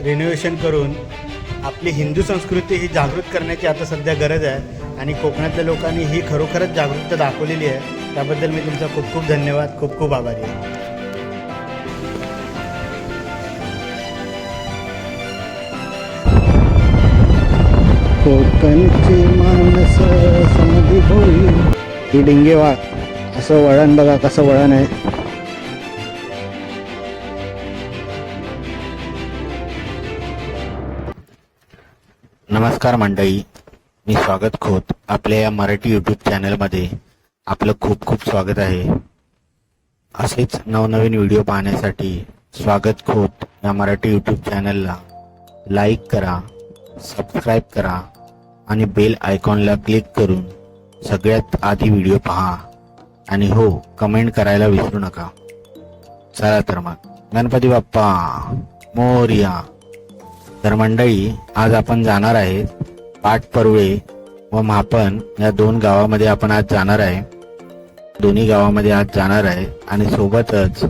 Renovation करून आपली हिंदू संस्कृती ही जागृत करण्याची आता सध्या गरज आहे आणि कोकणातल्या लोकांनी ही खरोखरच जागरूकता दाखवलेली आहे. त्याबद्दल मी तुमचा खूप खूप धन्यवाद. खूप खूप आभारी आहे. कोकणची माणस समधी होईल. ही डिंगेवाळ असं वळण बघा कसं वळण आहे. नमस्कार मंडळी. मी स्वागत खोत. आपल्या या मराठी यूट्यूब चॅनलमध्ये आपलं खूप खूप स्वागत आहे. असेच नवनवीन व्हिडिओ पाहण्यासाठी स्वागत खोत या मराठी यूट्यूब चॅनलला लाईक करा सबस्क्राईब करा आणि बेल आयकॉनला क्लिक करून सगळ्यात आधी व्हिडिओ पहा. आणि हो कमेंट करायला विसरू नका. चला तर मग. गणपती बाप्पा मोर्या. तर मंडळी आज आपण जाणार आहे पाटपरुळे व मापन या दोन गावामध्ये आपण आज जाणार आहे. दोन्ही गावामध्ये आज जाणार आहे आणि सोबतच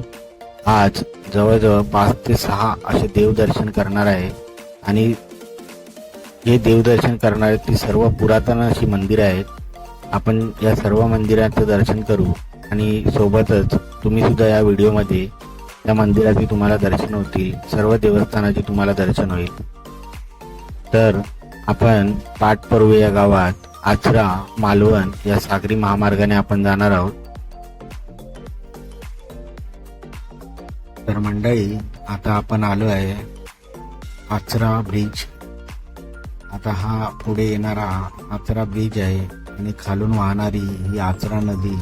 आज जवळजवळ पाच ते सहा असे देवदर्शन करणार आहे. आणि हे देवदर्शन करणारे ती सर्व पुरातन अशी मंदिरं आहेत. आपण या सर्व मंदिरांचं दर्शन करू आणि सोबतच तुम्ही सुद्धा या व्हिडिओमध्ये त्या मंदिराचे तुम्हाला दर्शन होतील. सर्व देवस्थानाचे तुम्हाला दर्शन होईल. तर आपण पाटपरुवे या गावात आचरा मालवण या सागरी महामार्गाने आपण जाणार आहोत. तर मंडळी आता आपण आलो आहे आचरा ब्रिज. आता हा पुढे येणारा आचरा ब्रिज आहे आणि खालून वाहणारी ही आचरा नदी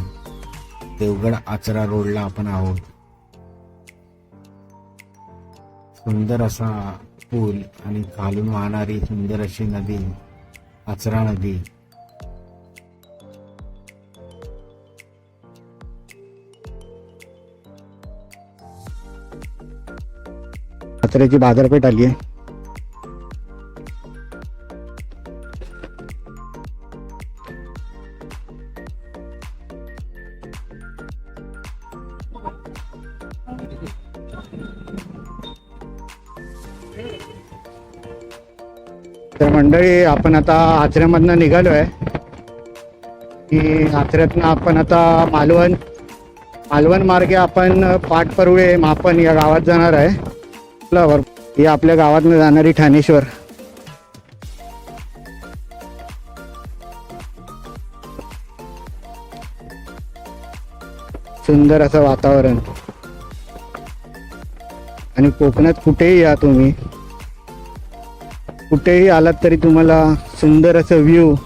देवगड आचरा रोडला आपण आहोत. सुंदर असा पूल आणि खालून वाहणारी सुंदर अशी नदी आचरा नदी. कचऱ्याची बाजारपेठ आली आहे. तर मंडळी आपण आता आचऱ्यामधनं निघालो आहे की आचऱ्यातनं आपण आता मालवण मालवण मार्गे आपण पाटपरुळे मापन या गावात जाणार आहे. फ्लावर ही आपल्या गावातनं जाणारी ठाणेश्वर सुंदर असं वातावरण. आणि कोकणात कुठेही या तुम्ही. कुठेही आलात तरी तुम्हाला सुंदर असं व्ह्यू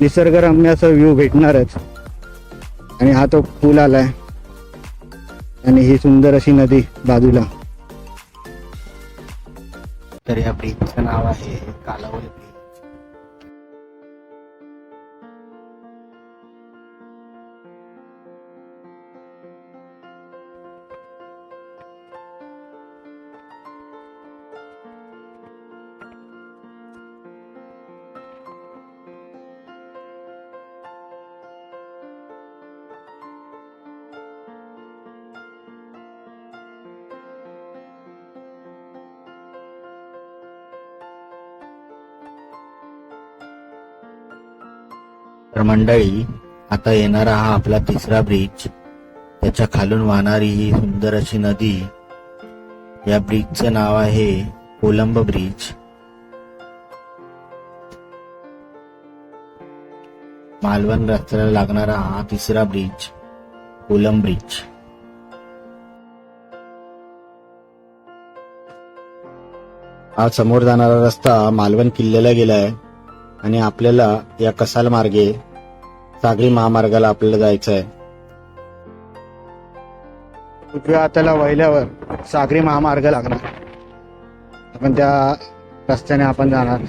निसर्गरम्य असं व्ह्यू भेटणारच. आणि हा तो पूल आलाय. आणि ही सुंदर अशी नदी बाजूला. तर या ब्रिजचं नाव आहे कालावली. तर मंडळी आता येणारा हा आपला तिसरा ब्रिज. त्याच्या खालून वाहणारी ही सुंदर अशी नदी. या ब्रिजचं नाव आहे कोलंब ब्रिज. मालवण रस्त्याला लागणारा हा तिसरा ब्रिज कोलंब ब्रिज. हा समोर जाणारा रस्ता मालवण किल्ल्याला गेलाय. आणि आपल्याला या कसाल मार्गे सागरी महामार्गाला आपल्याला जायचं आहे उजव्या हाताला वळल्यावर सागरी महामार्ग लागणार. आपण त्या रस्त्याने आपण जाणार.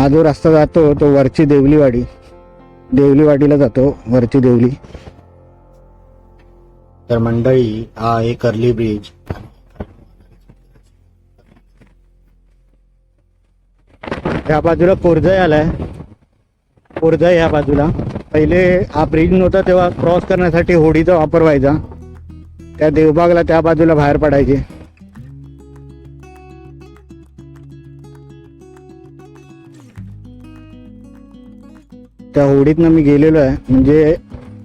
हा जो रस्ता जातो तो वरची देवलीवाडी. देवलीवाडीला जातो वरची देवली. तर मंडळी हा आहे कर्ली ब्रिज या बाजूला कोरजई आलाय. कोरजई या बाजूला. पहिले हा ब्रिज नव्हता तेव्हा क्रॉस करण्यासाठी होडीचा वापर व्हायचा. त्या देवबागला त्या बाजूला बाहेर पडायचे. त्या होडीतनं मी गेलेलो आहे. म्हणजे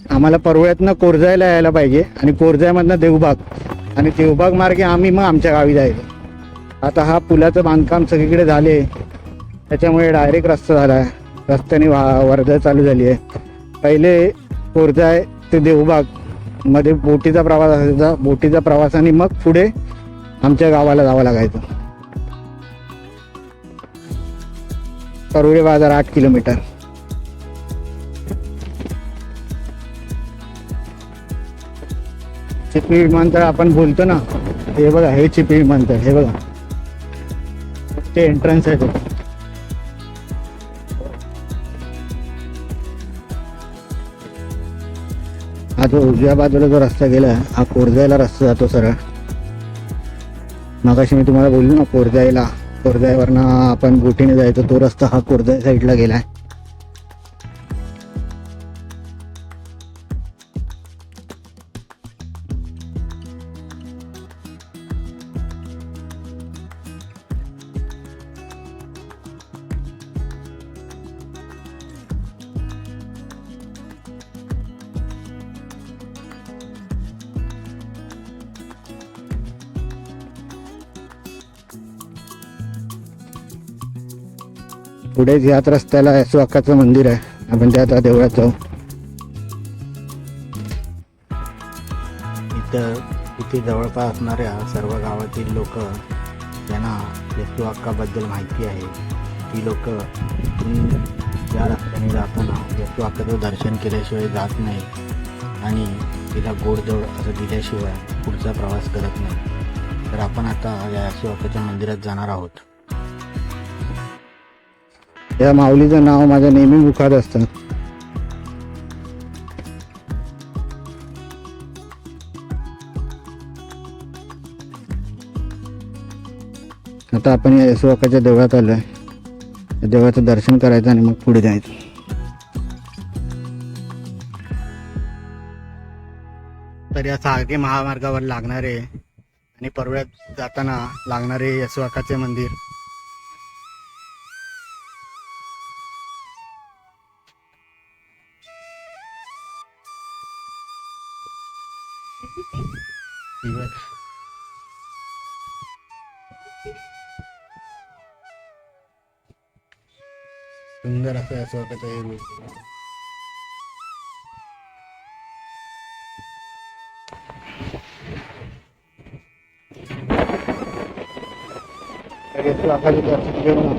आम्हाला परवळ्यातनं कोरजायला यायला पाहिजे आणि कोरजायमधनं देवबाग आणि देवबाग मार्गे आम्ही मग आमच्या गावी जायचो. आता हा पुलाचं बांधकाम सगळीकडे झाले त्याच्यामुळे डायरेक्ट रस्ता झाला आहे. रस्त्याने वा वर्दळ चालू झाली आहे. पहिले कोरजाय ते देवबाग. मध्ये बोटीचा प्रवास असायचा. बोटीचा प्रवास आणि मग पुढे आमच्या गावाला जावं लागायचं. करुळे बाजार आठ किलोमीटर. चिपी विमानतळ आपण बोलतो ना हे बघा हे चिपी विमानतळ हे बघा. ते एंट्रन्स आहे हा जो उजव्या बाजूला जो रस्ता गेला हा कोरजायला रस्ता जातो सरळ. मगाशी मी तुम्हाला बोललो ना कोरजायला कोरजायवरनं आपण बोटीने जायचो तो रस्ता हा कोरजाय साईडला गेलाय. पुढेच याच रस्त्याला अक्काचं मंदिर आहे. आपण त्या आता देवळात जाऊ. इथं इथे जवळपास असणाऱ्या सर्व गावातील लोक ज्यांना येसू अक्काबद्दल माहिती आहे. ती लोक त्या रस्त्याने जाताना येसू अक्काचं दर्शन केल्याशिवाय जात नाही आणि तिला गोडजोड असं दिल्याशिवाय पुढचा प्रवास करत नाही. तर आपण आता या येसू अक्काच्या मंदिरात जाणार आहोत. या माऊलीचं नाव माझ्या नेहमी मुखात असतं. आता आपण या येसुवाकाच्या देवळात आलोय. या देवळाचं दर्शन करायचं आणि मग पुढे जायचं. तर या साळगे महामार्गावर लागणारे आणि परव्यात जाताना लागणारे येसुवाकाचे मंदिर. सुंदर असं असं वाटतं हे रूप.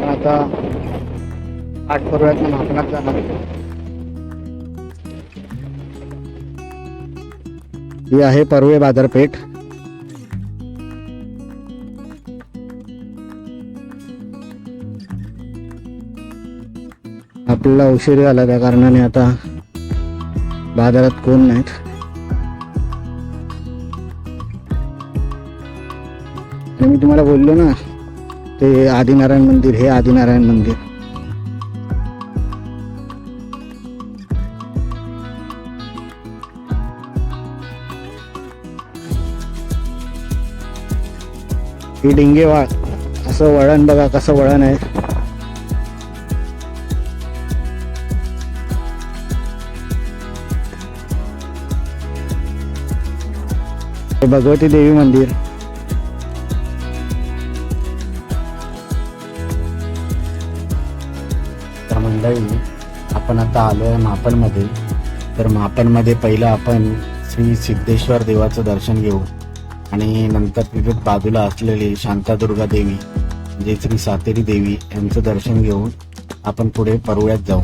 आता आठ जाणार ही आहे परवे बाजारपेठ आपल्याला उशीर झाला त्या कारणाने आता बाजारात कोण नाहीत. मी तुम्हाला बोललो ना ते आदिनारायण मंदिर हे आदिनारायण मंदिर. ही डिंगेवाळ असं वळण बघा कसं वळण आहे. हे भगवती देवी मंदिर. तर मंडळी आपण आता आलो आहे मापणमध्ये तर मापणमध्ये पहिलं आपण श्री सिद्धेश्वर देवाचं दर्शन घेऊ. आणि नंतर विविध बाजूला असलेली शांतादुर्गा देवी जे श्री सातेरी देवी यांचं दर्शन घेऊन आपण पुढे परुळ्यात जाऊ.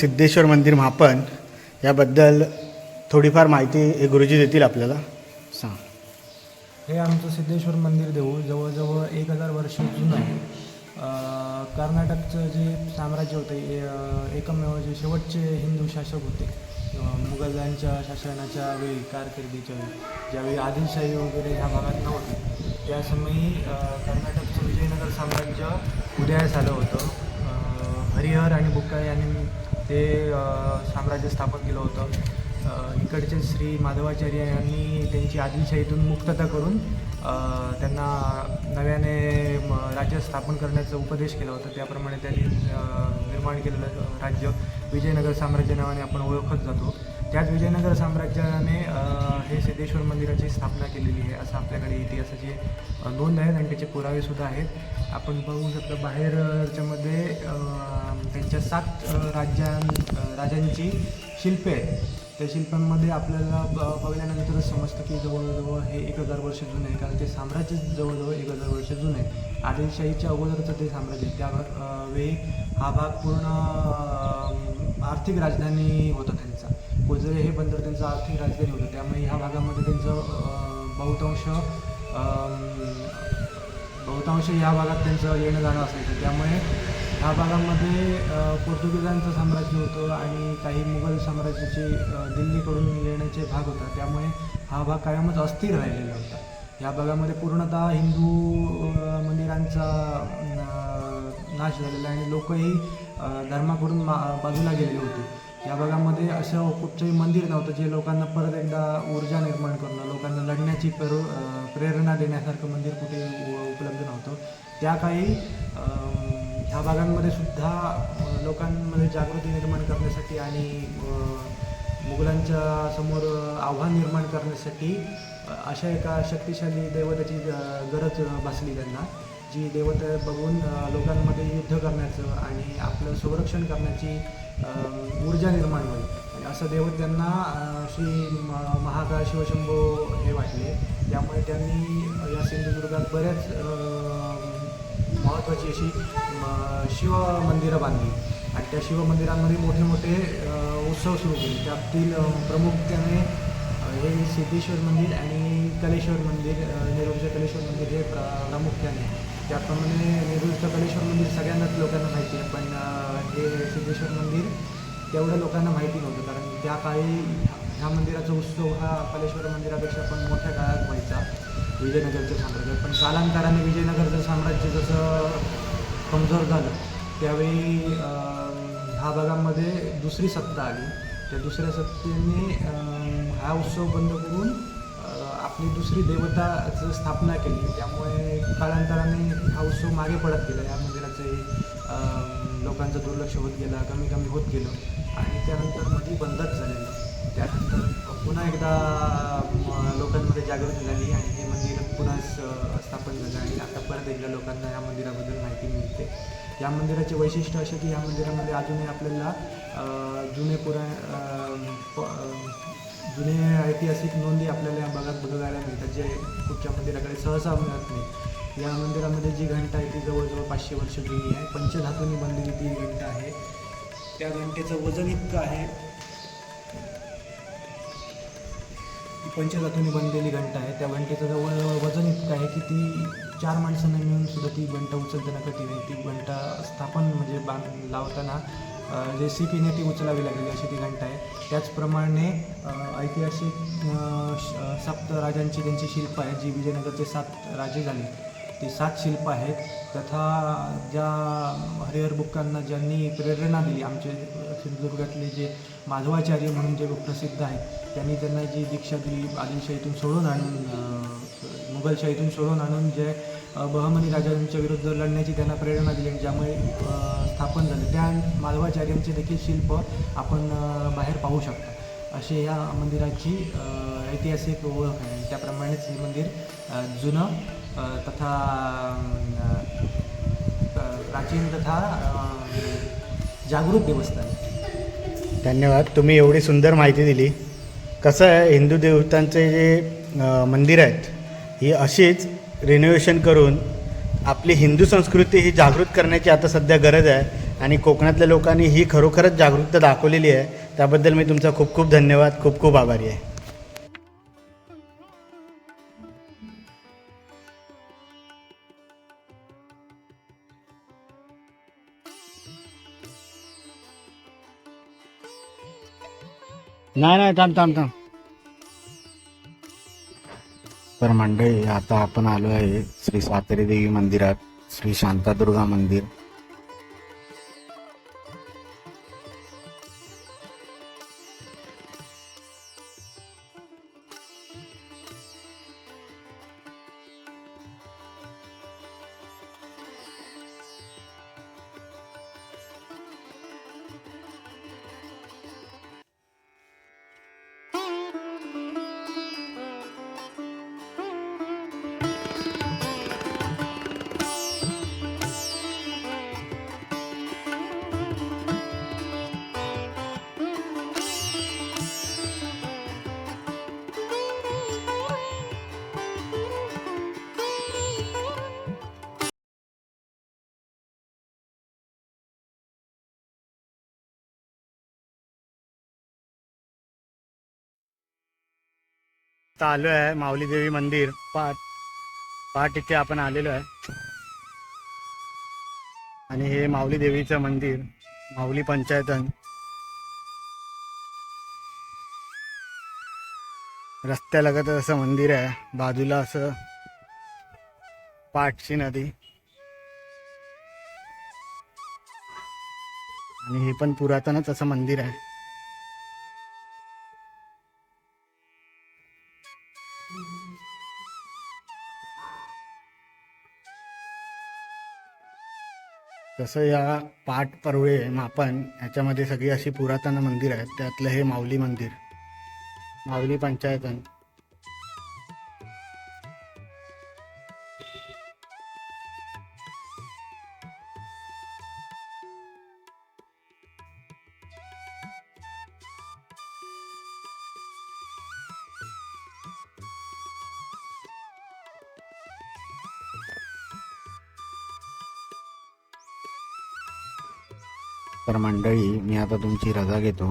सिद्धेश्वर मंदिर मापन याबद्दल थोडीफार माहिती हे गुरुजी देतील आपल्याला. सांग. हे आमचं सिद्धेश्वर मंदिर देऊळ जवळजवळ एक हजार वर्ष जुनं आहे. कर्नाटकचं जे साम्राज्य होतं एकमेव जे शेवटचे हिंदू शासक होते मुघलांच्या शासनाच्या वेळी कारकिर्दीच्या वेळी ज्यावेळी आदिलशाही वगैरे ह्या भागात नव्हती त्या समयी कर्नाटकचं विजयनगर साम्राज्य उदयास आलं होतं. हरिहर आणि बुक्का यांनी ते साम्राज्य स्थापन केलं होतं. इकडचे श्री माधवाचार्य यांनी त्यांची आदिलशाहीतून मुक्तता करून त्यांना नव्याने राज्य स्थापन करण्याचा उपदेश केला होता. त्याप्रमाणे त्यांनी निर्माण केलेलं राज्य विजयनगर साम्राज्य नावाने आपण ओळखत जातो. त्याच विजयनगर साम्राज्याने हे सिद्धेश्वर मंदिराची स्थापना केलेली आहे असं आपल्याकडे इतिहासाची नोंद आहेत आणि त्याचे पुरावेसुद्धा आहेत. आपण बघू शकतो बाहेरच्यामध्ये त्यांच्या सात राज्यां राजांची शिल्पे आहेत. त्या शिल्पांमध्ये आपल्याला ब- बघल्यानंतरच समजतं की जवळजवळ हे एक हजार वर्ष जुने आहे कारण ते साम्राज्य जवळजवळ एक हजार वर्ष जुने आहे. आदिलशाहीच्या अगोदरचं ते साम्राज्य आहे. त्या वेळी हा भाग पूर्ण आर्थिक राजधानी होता त्यांचा. कोजरे हे बंदर त्यांचं आर्थिक राजधानी होतं. त्यामुळे ह्या भागामध्ये त्यांचं बहुतांश बहुतांश ह्या भागात त्यांचं येणं जाणं असायचं. त्यामुळे ह्या भागामध्ये पोर्तुगीजांचं साम्राज्य होतं आणि काही मुघल साम्राज्याचे दिल्लीकडून येण्याचे भाग होता. त्यामुळे हा भाग कायमच अस्थिर राहिलेला होता. ह्या भागामध्ये पूर्णतः हिंदू मंदिरांचा नाश झालेला आणि लोकही धर्माकडून मा बाजूला गेलेले होते. या भागामध्ये असं कुठचंही मंदिर नव्हतं जे लोकांना परत एकदा ऊर्जा निर्माण करणं लोकांना लढण्याची प्र प्रेरणा देण्यासारखं मंदिर कुठे उपलब्ध नव्हतं. त्या काही ह्या भागांमध्ये सुद्धा लोकांमध्ये जागृती निर्माण करण्यासाठी आणि मुघलांच्या समोर आव्हान निर्माण करण्यासाठी अशा एका शक्तिशाली दैवताची गरज भासली त्यांना जी देवता बघून लोकांमध्ये युद्ध करण्याचं आणि आपलं संरक्षण करण्याची ऊर्जा निर्माण होईल. आणि असं दैवत त्यांना श्री म- महाकाळ शिवशंभो हे वाटले. त्यामुळे त्यांनी या सिंधुदुर्गात बऱ्याच महत्त्वाची अशी म, शिव मंदिरं बांधली. आणि त्या शिवमंदिरांमध्ये मोठे मोठे उत्सव सुरू केले. त्यातील प्रामुख्याने हे सिद्धेश्वर मंदिर आणि कलेश्वर मंदिर अ, कलेश्वर मंदिर हे प्रामुख्याने आहे. त्याप्रमाणे नेरूरचं कलेश्वर मंदिर सगळ्यांनाच लोकांना माहिती आहे. पण हे सिद्धेश्वर मंदिर तेवढं लोकांना माहिती नव्हतं. कारण त्या काळी ह्या मंदिराचा उत्सव हा कलेश्वर मंदिरापेक्षा पण मोठ्या काळात व्हायचा. विजयनगरचं साम्राज्य. पण कालांतराने विजयनगरचं साम्राज्य जसं कमजोर झालं त्यावेळी ह्या भागामध्ये दुसरी सत्ता आली. त्या दुसऱ्या सत्तेने हा उत्सव बंद करून आपली दुसरी देवताचं स्थापना केली. त्यामुळे कालांतराने हा उत्सव मागे पडत गेला. या मंदिराचंही लोकांचं दुर्लक्ष होत गेलं कमी कमी होत गेलं आणि त्यानंतरमध्ये बंदच झालेलं. त्यानंतर पुन्हा एकदा लोकांमध्ये जागृती झाली आणि हे मंदिर पुन्हा स्थापन झालं आणि आता परत एकदा लोकांना या मंदिराबद्दल माहिती मिळते. या मंदिराचे वैशिष्ट्य असे की या मंदिरामध्ये अजूनही आपल्याला जुने पुरा प- जुने ऐतिहासिक नोंदी आपल्याला या भागात बघायला मिळतात जे कुठच्या मंदिराकडे सहसा मिळत नाही या मंदिरामध्ये जी घंटा आहे ती जवळजवळ पाचशे वर्ष जुनी आहे. पंचधातूंनी बनलेली ती घंटा आहे. त्या घंटेचं वजन इतकं आहे. ती पंचधातूंनी बनलेली घंटा आहे. त्या घंटेचं जवळजवळ वजन इतकं आहे की ती चार माणसांना मिळून सुद्धा ती घंटा उचलताना कठीण आहे ती घंटा स्थापन म्हणजे बांध लावताना जे सी पीने ती उचलावी लागेल अशी ती घंटा आहे. त्याचप्रमाणे ऐतिहासिक श- सप्त राजांची त्यांची शिल्प आहेत जी विजयनगरचे सात राजे झाले. ती सात शिल्प आहेत. तथा ज्या हरिहर बुक्कांना ज्यांनी प्रेरणा दिली आमचे सिंधुदुर्गातले जे माधवाचार्य म्हणून जे प्रसिद्ध आहेत त्यांनी त्यांना जी दीक्षा दिली आदिलशाहीतून सोडून आणून मुघलशाहीतून सोडून आणून जे बहमनी राजांच्या विरुद्ध लढण्याची त्यांना प्रेरणा दिली आणि ज्यामुळे स्थापन झाले. त्या मालवाचार्यांचे देखील शिल्प आपण बाहेर पाहू शकता. अशी या मंदिराची ऐतिहासिक ओळख आहे. त्याप्रमाणेच हे मंदिर जुनं तथा प्राचीन तथा जागरूक जागृत देवस्थान. धन्यवाद. तुम्ही एवढी सुंदर माहिती दिली. कसं आहे हिंदू देवतांचे जे मंदिर आहेत ही अशीच रिनोव्हेशन करून आपली हिंदू संस्कृती ही जागृत करण्याची आता सध्या गरज आहे आणि कोकणातल्या लोकांनी ही खरोखरच जागरूकता दाखवलेली आहे. त्याबद्दल मी तुमचा खूप खूप धन्यवाद खूप खूप आभारी आहे. नाही नाही थांब थांब थांब. तर मंडळी आता आपण आलो आहे श्री सातेरी देवी मंदिरात श्री शांतादुर्गा मंदिर. आता आलो आहे माऊली देवी मंदिर. पाट पाट इथे आपण आलेलो आहे. आणि हे माऊली देवीचं मंदिर माऊली पंचायतन. रस्त्यालगत असं मंदिर आहे. बाजूला असं पाटची नदी. आणि हे पण पुरातनच असं मंदिर आहे. तसं या पाट परवळे मापन ह्याच्यामध्ये सगळी अशी पुरातन मंदिर आहेत त्यातलं हे माऊली मंदिर. माऊली पंचायतन. तर मंडळी मी आता तुमची रजा घेतो.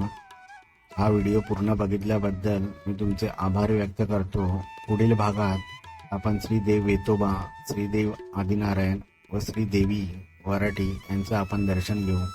हा व्हिडिओ पूर्ण बघितल्याबद्दल मी तुमचे आभार व्यक्त करतो. पुढील भागात आपण श्रीदेव वेतोबा श्रीदेव आदिनारायण व श्रीदेवी वराठी यांचं आपण दर्शन घेऊ.